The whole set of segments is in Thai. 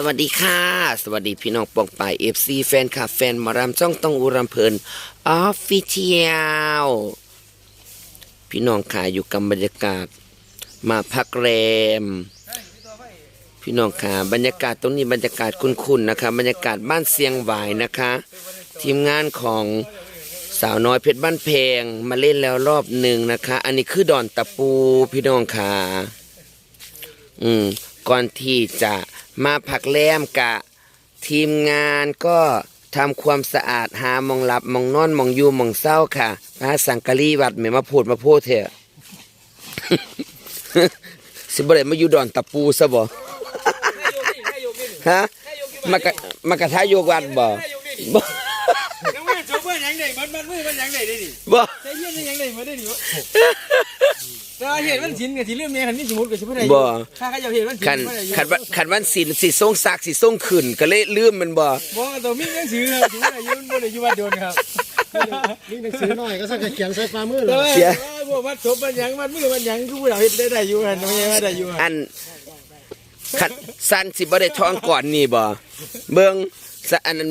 สวัสดีค่ะ สวัสดีพี่น้องปองปายเอฟซีแฟนคลับแฟนหมารำช่องต้องอุรำเพลินออฟฟิเชียลพี่น้องค่ะอยู่กับบรรยากาศ มาพักแรม พี่น้องค่ะบรรยากาศตรงนี้บรรยากาศคุ้นๆนะคะ บรรยากาศบ้านเสียงหวายนะคะ ทีมงานของสาวน้อยเพชรบ้านเพงมาเล่นแล้วรอบหนึ่งนะคะ อันนี้คือดอนตะปูพี่น้องค่ะอืมก่อนที่จะ มาผักแลมกะ ทีมงานก็ทำความสะอาดหามองหลับมองนอนมองอยู่มองเศร้าค่ะพระสังกะรีวัดเหม่มาพูดมาพูดเถอะสิบ่ได้มาอยู่ดอนตะปูซะบ่ฮะมากระมากระทายโยกวัดบ่บ่ น้ำมือจบว่า ยังไงมันมันมือมันยังไงได้ดิบ่ใจเย็นยังไงมาได้ดิแต่เหตุมันสินกับที่เรื่องเมียคันนี้สมมติกับชิบะไรบ่ถ้าเขาจะเหตุมันสินคันคันวันคันวันศีลสิทรงศักดิ์สิทรงขึ้นก็เลยลืมมันบ่บอกตัวมีหนังสือครับชิบะไรยืนบ่ได้อยู่บ้านโดนครับมีหนังสือหน่อยก็สักเขียนใส่ฝ่ามือเลแต่ยว่าพวกมันจบมันยังมันมือมันยังทุกเราเห็นได้ได้อยู่กันไม่ใช่ว่าได้อยู่อันคันสั้นสิบ่ได้ท้องก่อนนี่บ่เบิ่งสะอันนั้น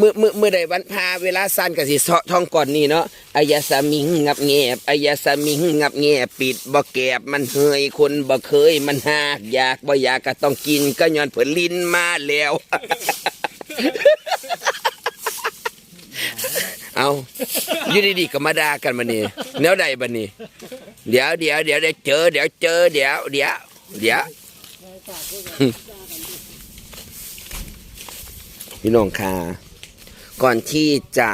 มื้อมื้อมื้อใดวันพาเวลาสั้นก็สิท้องก่อนนี่เนาะอายาสมิงงับแงบอายาสมิงงับแงบปิดบ่แกบมันเฮยคนบ่เคยมันหากอยากบ่อยากก็ต้องกินก็ย้อนเพิ่นลิ้นมาแล้ว เอาอยู่ดีๆก็มาด่ากันมานี่แนวใดบัดนี้ เดี๋ยวเดี๋ยวเดี๋ยวเดี๋ยวเจอเดี๋ยวเจอเดี๋ยวเดี๋ยวเดี๋ยวพี่น้องค่ะ ก่อนที่จะ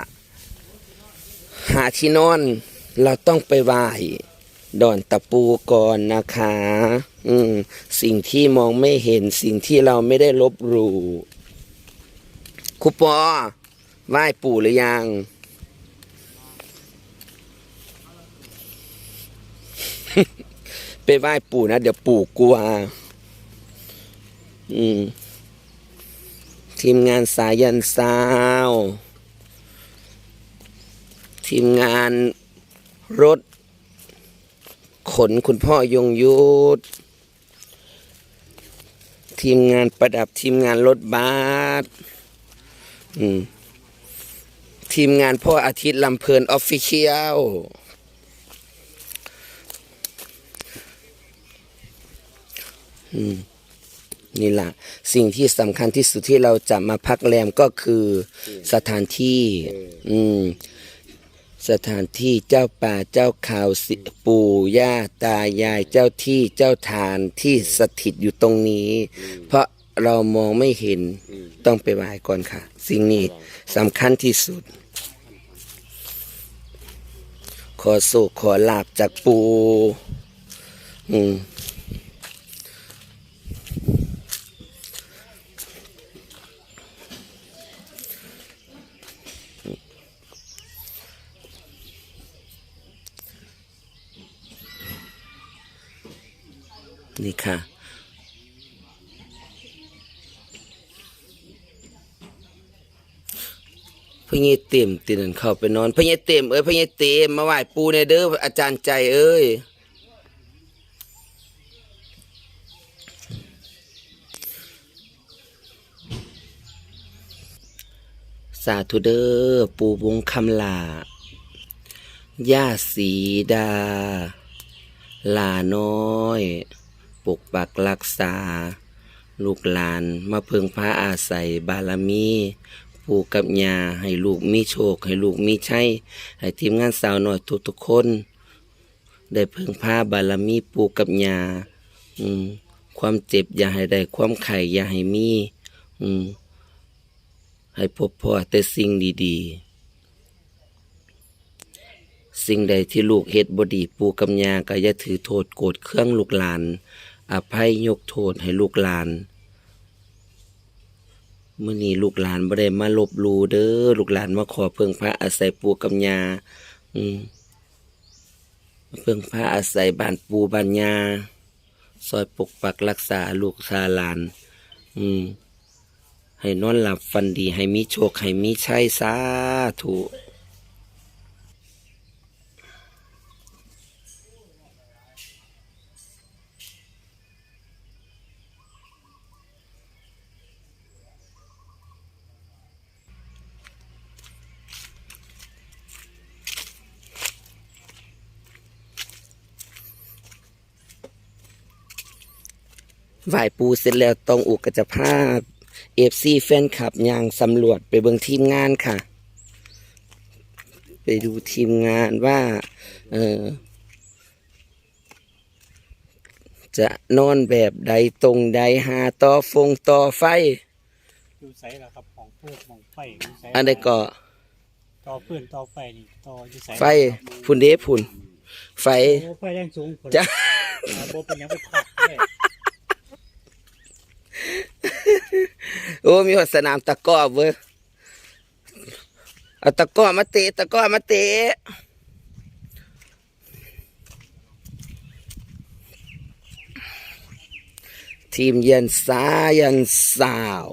หาที่นอน เราต้องไปไหว้ดอนตะปูก่อนนะคะ อืม สิ่งที่มองไม่เห็นสิ่งที่เราไม่ได้ลบหลู่ครูปอไหว้ปู่หรือยัง ไปไหว้ปู่นะ เดี๋ยวปู่กลัว อืม ทีมงานสายันซา ทีมงานรถ ขนคุณพ่อยงยุทธทีมงานประดับทีมงานรถบัสทีมงานพ่ออาทิตย์ลำเพลินออฟฟิเชียลอืม นี่แหละสิ่งที่สำคัญที่สุดที่เราจะมาพักแรมก็คือสถานที่ อืม สถานที่เจ้าป่าเจ้าเขาสิปู่ย่าตายายเจ้าที่เจ้าทานที่สถิตอยู่ตรงนี้ เพราะเรามองไม่เห็นต้องไปไหว้ก่อนค่ะ สิ่งนี้สำคัญที่สุด ขอสุขขอลาบจากปู่อืม นี่ค่ะพญเต็มตินันเข้าไปนอนพญเต็มเอ้ยพญเต็มมาไหว้ปูในเด้ออาจารย์ใจเอ้ยสาธุเด้อปูวงคำลาย่าสีดา ลาน้อย ปกปักรักษา ลูกหลานมาเพึงพระอาศัยบารมีปู่กับยาให้ลูกมีโชค ให้ลูกมีชัยให้ทีมงานสาวหน่อยทุกๆคน ได้เพึงพาบารมีปู่กับยาอืมความเจ็บอย่าให้ได้ความไข่อย่าให้มีอืมให้พบพ่อแต่สิ่งดีๆสิ่งใดที่ลูกเฮ็ดบดีปูกำยาก็อย่าถือโทษโกรธเครื่องลูกหลาน อภัยยกโทษให้ลูกหลานเมื่อนี้ลูกหลานบ่ได้มาลบลูเด้อลูกหลานมาขอเพิ่งพระอาศัยปูกำยาอืมมาเพิ่งพระอาศัยบ้านปูบ้านยาซอยปกปักรักษาลูกชาหลาน อืม ให้นอนหลับฟันดี ให้มีโชค ให้มีชัยสาธุ ไหว้ปูเสร็จแล้วต้องอุกกจะพาเอฟซีแฟนคลับย่างสำรวจไปเบิ่งทีมงานค่ะ ไปดูทีมงานว่า เออจะนอนแบบใดตรงใดหาต่อฟงต่อไฟดูใส่ละครับของเพื่อนของไฟดูใส่อันใดก็ต่อเพื่อนต่อไฟนี่ต่ออยู่ใส่ไฟพุ่นเด้พุ่น ไฟ โอ้ไฟแรงสูงคนจ้ะโบเป็นหยังไปพักเนี่ย โอ้มีหัวสนามตะก้อเว้ยเอาตะก้อมาเตะตะก้อมาเตะทีมเย็นสายันสาว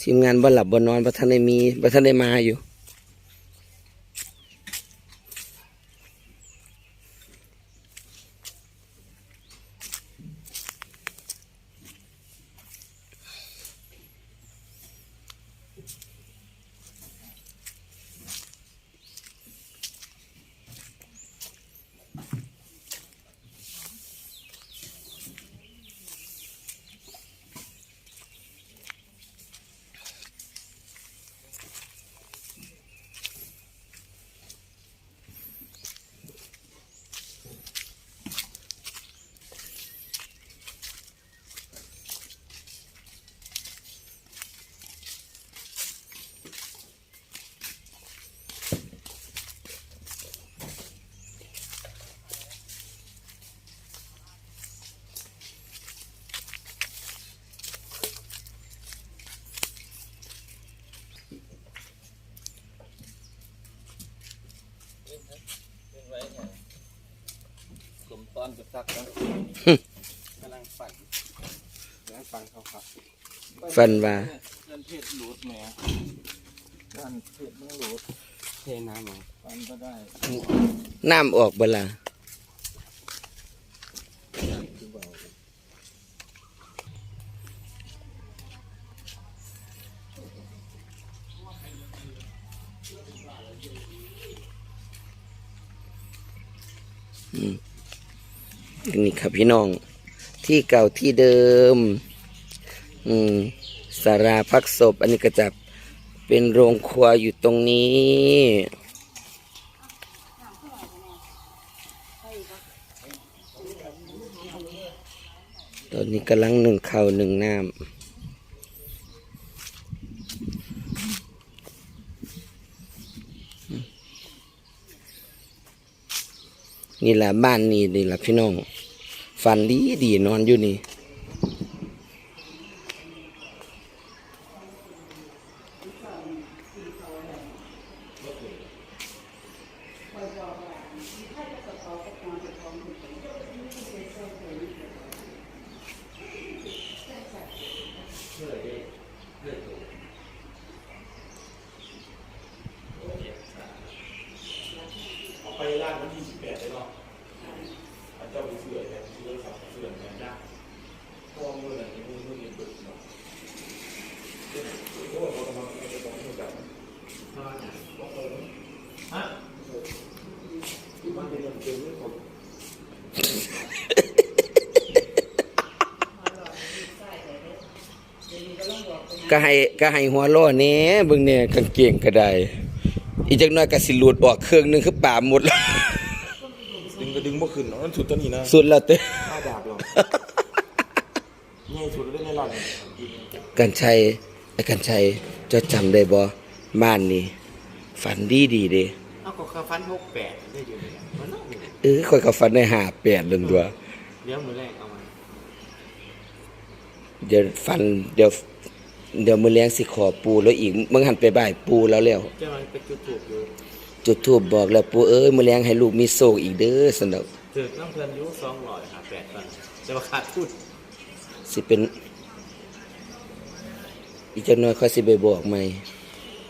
ทีมงานบ่หลับบ่นอนบ่ทันได้มีบ่ทันได้มาอยู่ กลมตอนจะซักนะกำลังปั่นกำลังปั่นเขาครับ ฟันว่าเพื่อนเพชรหลุดแหมด้านเพชรมันหลุดเทน้ำมาปั่นก็ได้น้ำออกเบลาอืมนี่ครับพี่น้อง ที่เก่าที่เดิม อืม สาราพักศพ อันนี้ก็จะเป็นโรงครัวอยู่ตรงนี้ ตอนนี้กำลังหนึ่งเข้าหนึ่งน้ำนี่แหละบ้านนี่นี่แหละพี่น้องฟันดีดีนอนอยู่นี่ ไปร้านวันที่สิบแปดเลยเนาะอาจจะไปเสื่อยเนี่ยเสื่อยสับเสื่อยเนี่ยยากเพราะว่ามือไหนมือมือมีเปิดเนาะโอ้ยเขากำลังจะบอกให้จับฮะที่บ้านเป็นเป็นเรื่องของ ก็ให้ก็ให้หัวโล้อแหนี้เบิ่งเนี่ยกางเกงก็ได้ อีกจักหน่อยก็สิหลุดออกเครื่องหนึงคือป่าหมดแล้ว ดึงก็ดึงเมื่อคืนเนาะนั่นสุดตัวนี้นะสุดแล้วเต้ ห้าดาบหรอง่ายสุดเลยในร้านกันชัยไอ้กันชัยเจะจำได้บ่บ้านนี่ฝันดีดีเด้เอาก็ข้าฟันหกแปดได้อยู่เลยมันน่าอยู่เออค่อยก็ฝันได้หาแปดเรื่องตัว เดี๋ยวมือแรกเอามาเดี๋ยวฝันเดี๋ยว เดี๋ยวมื้อแลงสิขอปูแล้วอีกมึงหันไปบ่ายปูแล้วแล้วจะมันไปจุดถูกอยู่จุดทูบบอกแล้วปูเอ้ยมื้อแลงให้ลูกมีโชคอีกเด้อสนอกถือน้ำเพลินอยุ่สองร้อยหาแปดตันจะมาขาดทุนสิเป็น อีกจักหน่อยค่อยสิไปบอกใหม่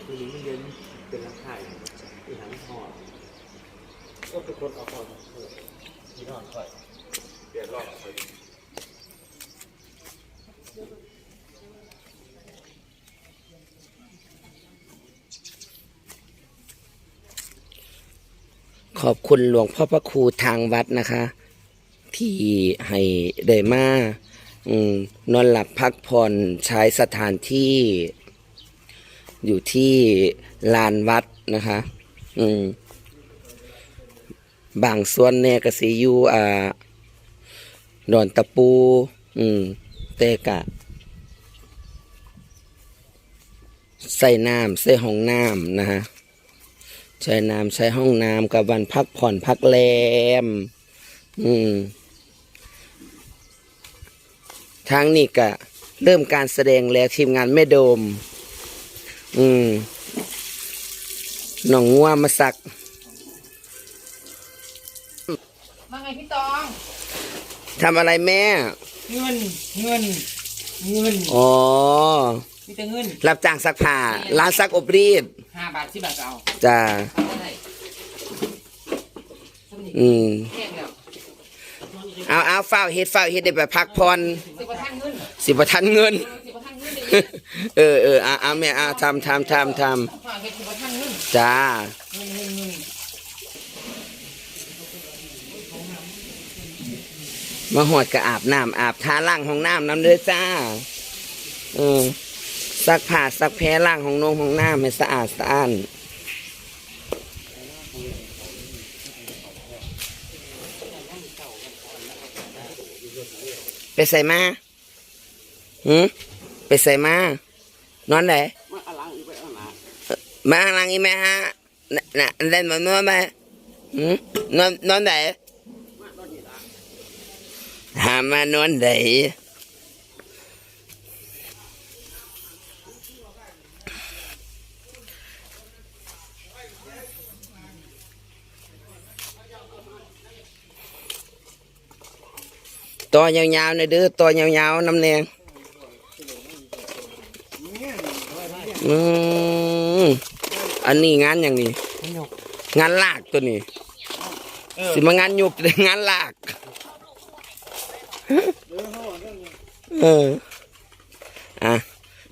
ตัวนี้มันเย็นเป็นราคาอยู่อีหางหอดก็เป็นคนเอาความที่นอนค่อยเปลี่ยนรอบไป ขอบคุณหลวงพ่อพระครูทางวัดนะคะ ที่ให้ได้มาอืมนอนหลับพักผ่อนใช้สถานที่ อยู่ที่ลานวัดนะคะ อืมบางส่วนเนี่ยก็สิอยู่อ่าดอนตะปู อืมแต่กะใส่น้ำใส่ห้องน้ำนะฮะ ใช้น้ำใช้ห้องน้ำกับวันพักผ่อนพักแรม อืม ทางนี้ก็เริ่มการแสดงแล้วทีมงานแม่โดม อืมหนองงัวมาสัก มาไงพี่ตองทำอะไรแม่ เงิน เงิน เงิน อ๋อ มีแต่เงินรับจ้างซักผ้าร้านซักอบรีดห้าบาทสิบบาทก็เอาจ้าทำได้อืมแห้งแล้วเอาเอาเฝ้าวเฮ็ดเฝ้าวเฮ็ดได้ไปพักผ่อนสิบกว่าท่านเงินสิบทันเงิน สิบกว่าท่านเงินเลยเออเออเอาเอาแม่เอาทำทำทำทฝากเฮ็ดสิบกว่าท่านเงินำจ้า เงินเงินเงินมาหอดก็อาบน้ำอาบทาล่างห้องน้ำน้ำเด้อจ้าเออ ซักผ้าซักแพ้ล่างห้องนงห้องน้ำให้สะอาดสะอ้านไปใส่มาหืมไปใส่มานอนไหนมาอะไรอีกไหมฮะน่ะน่ะเล่นมานอนไหมหืมนอนนอนไหนหามานอนไหน ตัวยาวๆหนะเด้อตัวยาวๆน้ำแนงอืมอันนี้งานอย่างนี้ งานลากตัวนี้ สิมางานยุกงานลาก เออ อะ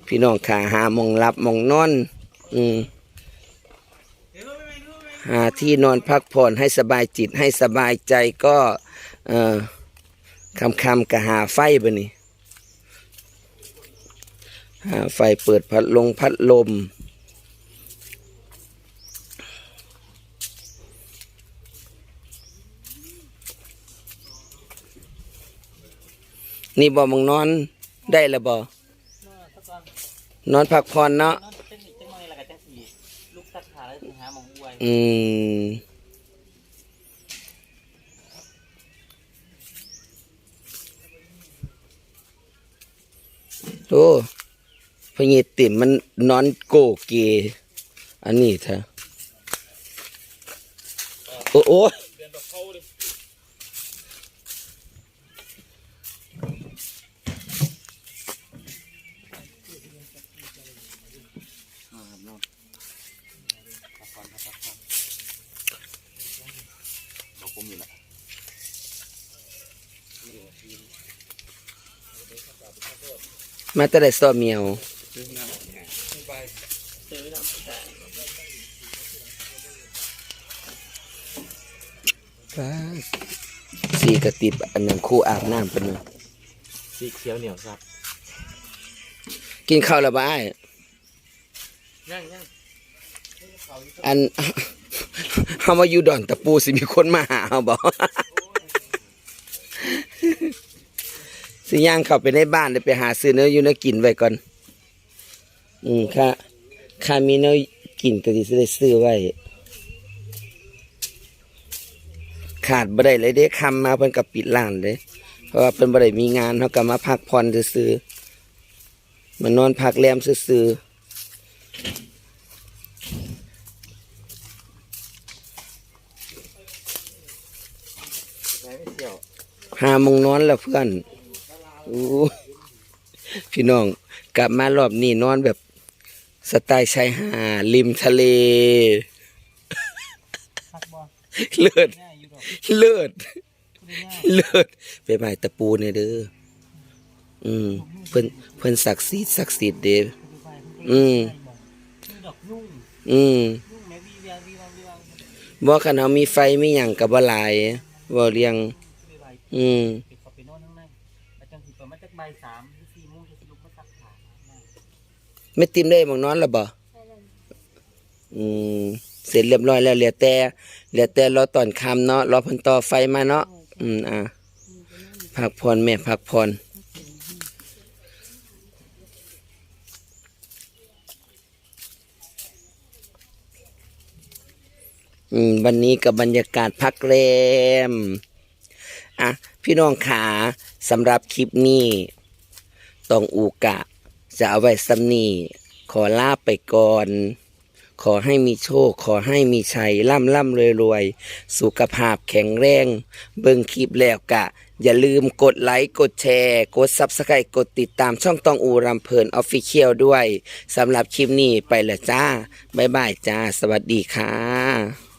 พี่น้องขาหามองหลับมองนอน อืมหาที่นอนพักผ่อนให้สบายจิตให้สบายใจก็ เออ คำคำๆก็หาไฟบะนี่หาไฟเปิดพัดลงพัดลม นี่บ่มองนอนได้แล้วบ่นอนพักผ่อนเนาะนอน โอ้พญติมมันนอนโกเก อันนี้เถอะโอ้โอ้มาแต่ได้ซอเมียวฟ้าสีกระติบอันนั้นคู่อาบน้ำเป็นไงสีเขียวเหนียวซับ กินข้าวและบ้ายยังยังอันเฮามาอยู่ดอนตะปูสิมีคนมาหาเฮาบ่ สิย่างเข้าไปในบ้านได้ไปหาซื้อเนื้ออยู่เนื้อกินไว้ก่อน อืมค่ะข้ามีเนื้อกินก็สิได้ซื้อไว้ ขาดบ่ได้เลยเด้คำมาเพิ่นก็ปิดร้านเลย เพราะว่าเพิ่นบ่ได้มีงานเฮาก็มาพักผ่อนซื่อมานอนพักแรมซื่อๆยังไม่เขียวหามงนอนแล้วเพื่อน อู้พี่น้องกลับมารอบนี้นอนแบบสไตล์ชายหาดริมทะเล พักบ่เลิศ ง่ายอยู่ดอกเลิศไม่ง่ายเลิศไปใหม่ตะปูเนี่ยเด้อ อืม เพิ่นเพิ่นศักดิ์สิทธิ์ศักดิ์สิทธิ์เด้อไปไปอืมนี่ดอกยุ่งอืมยุ่งแม่วีวีวีวีบ่คันเฮามีไฟมีหยังก็บ่หลายบ่เรียงไม่ไหวอืมปิดเข้าไปโน่ บ่ายสามหรือสี่โมงจะสิลุกมาซักผ้าอาบน้ำไม่ติมได้หมองนอนแล้วบ่อืมเสร็จเรียบร้อยแล้วเหลือแต่เหลือแต่รอตอนค่ำเนาะรอเพิ่นต่อไฟมาเนาะอืมอะพักผ่อนแม่พักผ่อนอืมวันนี้กับบรรยากาศพักแรม อะพี่น้องขาสำหรับคลิปนี้ต้องอูกะ จะเอาไว้ซ้ำนี่ขอลาไปก่อน ขอให้มีโชค ขอให้มีชัยร่ำร่ำรวยรวยสุขภาพแข็งแรง เบิ่งคลิปแล้วกะ อย่าลืมกดไลค์ กดแชร์ กดซับสไครต์กดติดตามช่องตองอูรำเพลินออฟฟิเชียลด้วยสำหรับคลิปนี้ไปละจ้า บ๊ายบายจ้า สวัสดีค่ะ